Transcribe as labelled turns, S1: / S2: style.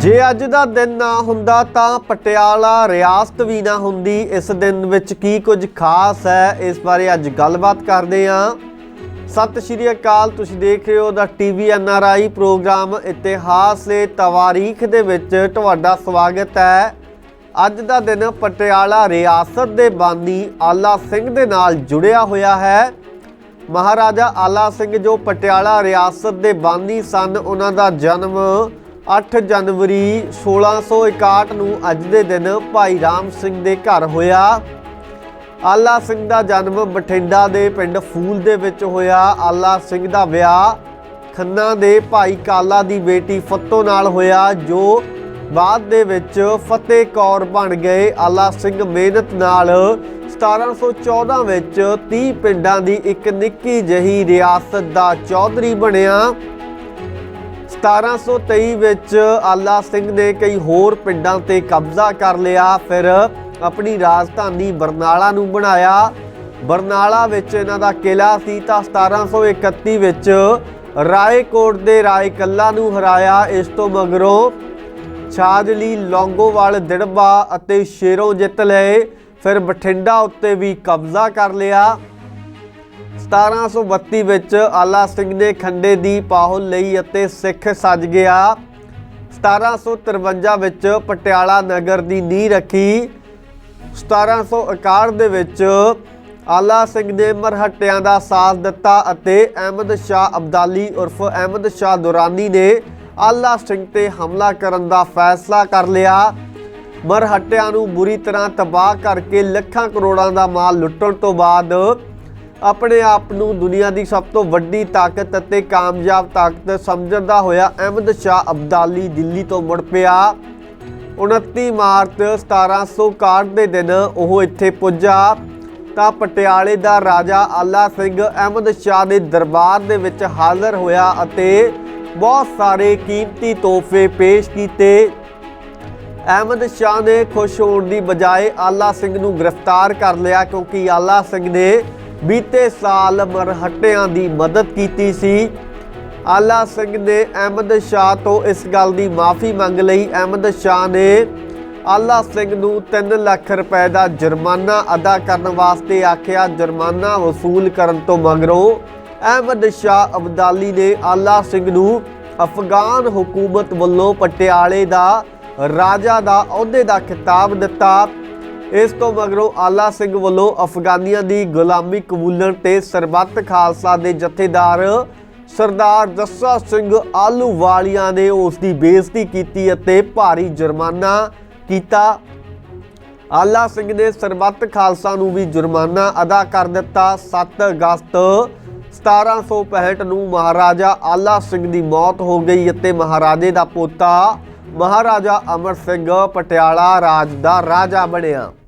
S1: ਜੇ ਅੱਜ ਦਾ ਦਿਨ ਨਾ ਹੁੰਦਾ ਤਾਂ ਪਟਿਆਲਾ ਰਿਆਸਤ ਵੀ ਨਾ ਹੁੰਦੀ। ਇਸ ਦਿਨ ਵਿੱਚ ਕੀ ਕੁਝ ਖਾਸ ਹੈ? ਇਸ ਬਾਰੇ ਅੱਜ ਗੱਲਬਾਤ ਕਰਦੇ ਹਾਂ। ਸਤਿ ਸ਼੍ਰੀ ਅਕਾਲ, ਤੁਸੀਂ ਦੇਖ ਰਹੇ ਹੋ ਦਾ ਟੀਵੀ ਆਈ ਪ੍ਰੋਗਰਾਮ ਇਤਿਹਾਸ ਦੇ ਤਵਾਰੀਖ ਦੇ ਵਿੱਚ ਤੁਹਾਡਾ ਸਵਾਗਤ ਹੈ। ਅੱਜ ਦਾ ਦਿਨ ਪਟਿਆਲਾ ਰਿਆਸਤ ਦੇ ਬਾਨੀ ਆਲਾ ਸਿੰਘ ਦੇ ਨਾਲ ਜੁੜਿਆ ਹੋਇਆ ਹੈ। ਮਹਾਰਾਜਾ ਆਲਾ ਸਿੰਘ ਜੋ ਪਟਿਆਲਾ ਰਿਆਸਤ ਦੇ ਬਾਨੀ ਸਨ, ਉਹਨਾਂ ਦਾ ਜਨਮ 8 ਜਨਵਰੀ 1661 ਨੂੰ ਅੱਜ ਦੇ ਦਿਨ ਭਾਈ ਰਾਮ ਸਿੰਘ ਦੇ ਘਰ ਹੋਇਆ। ਆਲਾ ਸਿੰਘ ਦਾ ਜਨਮ ਬਠਿੰਡਾ ਦੇ ਪਿੰਡ ਫੂਲ ਦੇ ਵਿੱਚ ਹੋਇਆ। ਆਲਾ ਸਿੰਘ ਦਾ ਵਿਆਹ ਖੰਨਾ ਦੇ ਭਾਈ ਕਾਲਾ ਦੀ ਬੇਟੀ ਫੱਤੋ ਨਾਲ ਹੋਇਆ, ਜੋ ਬਾਅਦ ਦੇ ਵਿੱਚ ਫਤਿਹ ਕੌਰ ਬਣ ਗਏ। ਆਲਾ ਸਿੰਘ ਮਿਹਨਤ ਨਾਲ 1714 ਵਿੱਚ 30 ਪਿੰਡਾਂ ਦੀ ਇੱਕ ਨਿੱਕੀ ਜਹੀ ਰਿਆਸਤ ਦਾ ਚੌਧਰੀ ਬਣਿਆ। 1723 ਵਿੱਚ ਆਲਾ ਸਿੰਘ ਨੇ ਕਈ ਹੋਰ ਪਿੰਡਾਂ ਤੇ ਕਬਜ਼ਾ ਕਰ ਲਿਆ। ਫਿਰ ਆਪਣੀ ਰਾਜਧਾਨੀ ਬਰਨਾਲਾ ਨੂੰ ਬਣਾਇਆ। ਬਰਨਾਲਾ ਵਿੱਚ ਇਹਨਾਂ ਦਾ ਕਿਲਾ ਸੀ ਤਾਂ 1731 ਵਿੱਚ ਰਾਏਕੋਟ ਦੇ ਰਾਏ ਕੱਲਾ ਨੂੰ ਹਰਾਇਆ। ਇਸ ਤੋਂ ਮਗਰੋਂ ਛਾਜਲੀ, ਲੌਂਗੋਵਾਲ, ਦਿੜਬਾ ਅਤੇ ਸ਼ੇਰੋਂ ਜਿੱਤ ਲਏ। ਫਿਰ ਬਠਿੰਡਾ ਉੱਤੇ ਵੀ ਕਬਜ਼ਾ ਕਰ ਲਿਆ। 1732 ਵਿੱਚ ਆਲਾ ਸਿੰਘ ਨੇ ਖੰਡੇ ਦੀ ਪਾਹੁਲ ਲਈ ਅਤੇ ਸਿੱਖ ਸੱਜ ਗਿਆ। 1753 ਵਿੱਚ ਪਟਿਆਲਾ ਨਗਰ ਦੀ ਨੀਂਹ ਰੱਖੀ। 1761 ਦੇ ਵਿੱਚ ਆਲਾ ਸਿੰਘ ਨੇ ਮਰਹੱਟਿਆਂ ਦਾ ਸਾਥ ਦਿੱਤਾ ਅਤੇ ਅਹਿਮਦ ਸ਼ਾਹ ਅਬਦਾਲੀ ਉਰਫ ਅਹਿਮਦ ਸ਼ਾਹ ਦੁਰਾਨੀ ਨੇ ਆਲਾ ਸਿੰਘ ਤੇ ਹਮਲਾ ਕਰਨ ਦਾ ਫੈਸਲਾ ਕਰ ਲਿਆ। ਮਰਹੱਟਿਆਂ ਨੂੰ ਬੁਰੀ ਤਰ੍ਹਾਂ ਤਬਾਹ ਕਰਕੇ ਲੱਖਾਂ ਕਰੋੜਾਂ ਦਾ ਮਾਲ ਲੁੱਟਣ ਤੋਂ ਬਾਅਦ ਆਪਣੇ ਆਪ ਨੂੰ ਦੁਨੀਆ ਦੀ ਸਭ ਤੋਂ ਵੱਡੀ ਤਾਕਤ ਅਤੇ ਕਾਮਯਾਬ ਤਾਕਤ ਸਮਝਦਾ ਹੋਇਆ ਅਹਿਮਦ ਸ਼ਾਹ ਅਬਦਾਲੀ, ਦਿੱਲੀ ਤੋਂ ਮੁੜ ਪਿਆ। 29 ਮਾਰਚ 1761 ਦੇ ਦਿਨ ਉਹ ਇੱਥੇ ਪੁੱਜਾ। ਤਾਂ ਪਟਿਆਲੇ ਦਾ ਰਾਜਾ ਆਲਾ ਸਿੰਘ ਅਹਿਮਦ ਸ਼ਾਹ ਦੇ ਦਰਬਾਰ ਦੇ ਵਿੱਚ ਹਾਜ਼ਰ ਹੋਇਆ ਅਤੇ ਬਹੁਤ ਸਾਰੇ ਕੀਮਤੀ ਤੋਹਫੇ ਪੇਸ਼ ਕੀਤੇ। ਅਹਿਮਦ ਸ਼ਾਹ ਨੇ ਖੁਸ਼ ਹੋਣ ਦੀ ਬਜਾਏ ਆਲਾ ਸਿੰਘ ਨੂੰ ਗ੍ਰਿਫਤਾਰ ਕਰ ਲਿਆ ਕਿਉਂਕਿ ਆਲਾ ਸਿੰਘ ਨੇ ਬੀਤੇ ਸਾਲ ਮਰਹੱਟਿਆਂ ਦੀ ਮਦਦ ਕੀਤੀ ਸੀ। ਆਲਾ ਸਿੰਘ ਨੇ ਅਹਿਮਦ ਸ਼ਾਹ ਤੋਂ ਇਸ ਗੱਲ ਦੀ ਮਾਫੀ ਮੰਗ ਲਈ। ਅਹਿਮਦ ਸ਼ਾਹ ਨੇ ਆਲਾ ਸਿੰਘ ਨੂੰ 3 ਲੱਖ ਰੁਪਏ ਦਾ ਜੁਰਮਾਨਾ ਅਦਾ ਕਰਨ ਵਾਸਤੇ ਆਖਿਆ। ਜੁਰਮਾਨਾ ਵਸੂਲ ਕਰਨ ਤੋਂ ਮਗਰੋਂ ਅਹਿਮਦ ਸ਼ਾਹ ਅਬਦਾਲੀ ਨੇ ਆਲਾ ਸਿੰਘ ਨੂੰ ਅਫਗਾਨ ਹਕੂਮਤ ਵੱਲੋਂ ਪਟਿਆਲੇ ਦਾ ਰਾਜਾ ਦਾ ਅਹੁਦੇ ਦਾ ਖਿਤਾਬ ਦਿੱਤਾ। ਇਸ ਤੋਂ ਮਗਰੋਂ ਆਲਾ ਸਿੰਘ ਵੱਲੋਂ ਅਫਗਾਨੀਆਂ ਦੀ ਗੁਲਾਮੀ ਕਬੂਲਣ ਤੇ ਸਰਬੱਤ ਖਾਲਸਾ ਦੇ ਜਥੇਦਾਰ ਸਰਦਾਰ ਜੱਸਾ ਸਿੰਘ ਆਲੂਵਾਲੀਆਂ ਨੇ ਉਸ ਦੀ ਬੇਇੱਜ਼ਤੀ ਕੀਤੀ ਅਤੇ ਭਾਰੀ ਜੁਰਮਾਨਾ ਕੀਤਾ। ਆਲਾ ਸਿੰਘ ਨੇ ਸਰਬੱਤ ਖਾਲਸਾ ਨੂੰ ਵੀ ਜੁਰਮਾਨਾ ਅਦਾ ਕਰ ਦਿੱਤਾ। 7 ਅਗਸਤ 1765 ਨੂੰ ਮਹਾਰਾਜਾ ਆਲਾ ਸਿੰਘ ਦੀ ਮੌਤ ਹੋ ਗਈ ਅਤੇ ਮਹਾਰਾਜੇ ਦਾ ਪੋਤਾ ਮਹਾਰਾਜਾ ਅਮਰ ਸਿੰਘ ਪਟਿਆਲਾ ਰਾਜ ਦਾ ਰਾਜਾ ਬਣਿਆ।